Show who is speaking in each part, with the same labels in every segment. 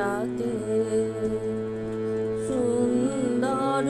Speaker 1: ডাকে সুন্দর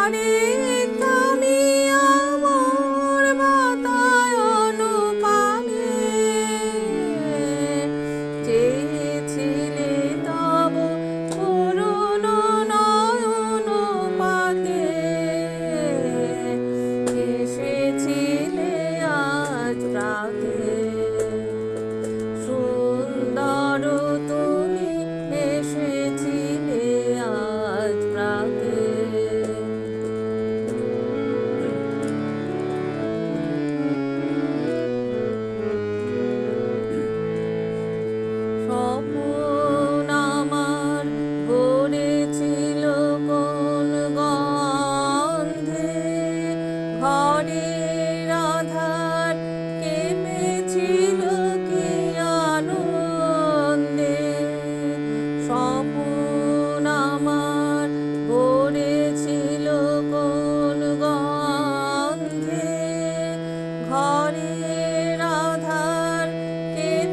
Speaker 1: Johnny.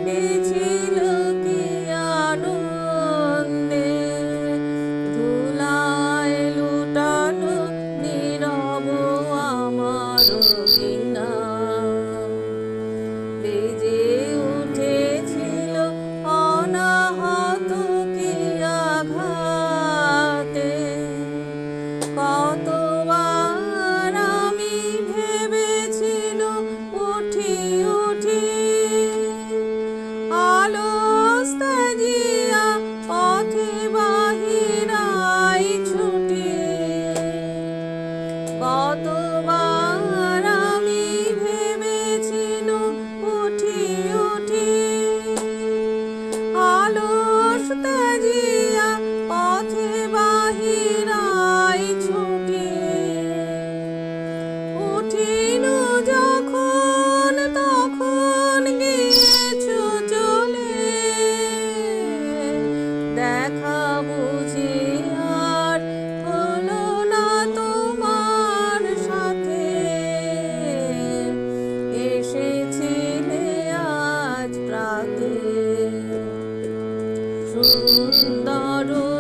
Speaker 1: কেঁদেছিল কি আনন্দে ধুলায় লুটানো নীরব আমার Darun,